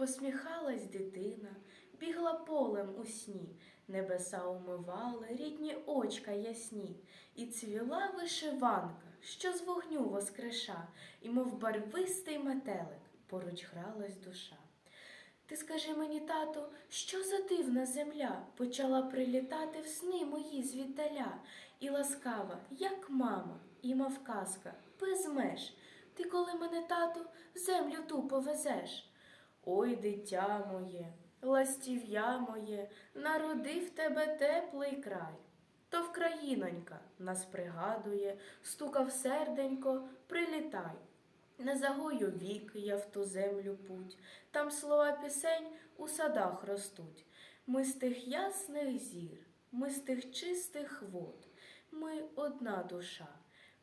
Посміхалась дитина, бігла полем у сні, небеса умивали, рідні очка ясні, і цвіла вишиванка, що з вогню воскреша, і мов барвистий метелик поруч гралась душа. Ти скажи мені, тату, що за дивна земля почала прилітати в сни мої звіддаля, і ласкава, як мама, і мав казка, без меж. Ти коли мене, тату, в землю ту повезеш? Ой, дитя моє, ластів'я моє, народив тебе теплий край. То вкраїнонька нас пригадує, стукав серденько, прилітай. Не загою вік я в ту землю путь, там слова пісень у садах ростуть. Ми з тих ясних зір, ми з тих чистих вод, ми одна душа,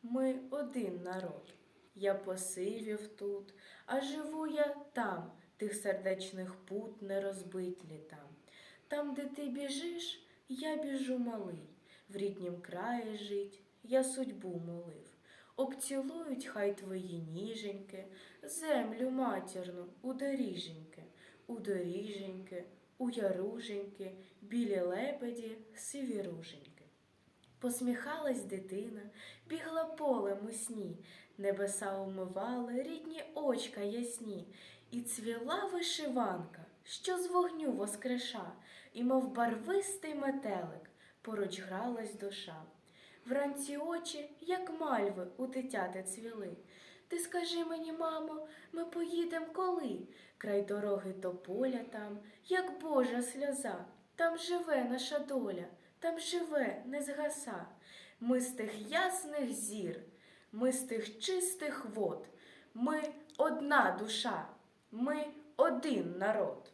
ми один народ. Я посивів тут, а живу я там, тих сердечних пут не розбитлі там. Там, де ти біжиш, я біжу малий, в ріднім краї жить, я судьбу молив. Обцілують хай твої ніженьки, землю матірну у доріженьки, у доріженьки, у яруженьки, білі лебеді, сиві руженьки. Посміхалась дитина, бігла полем у сні, небеса умивали, рідні очка ясні, і цвіла вишиванка, що з вогню воскреша, і мов барвистий метелик, поруч гралась душа. Вранці очі, як мальви, у дитяти цвіли. Ти скажи мені, мамо, ми поїдем коли? Край дороги тополя там, як Божа сльоза, там живе наша доля, там живе, не згаса. Ми з тих ясних зір, ми з тих чистих вод, ми одна душа, ми один народ.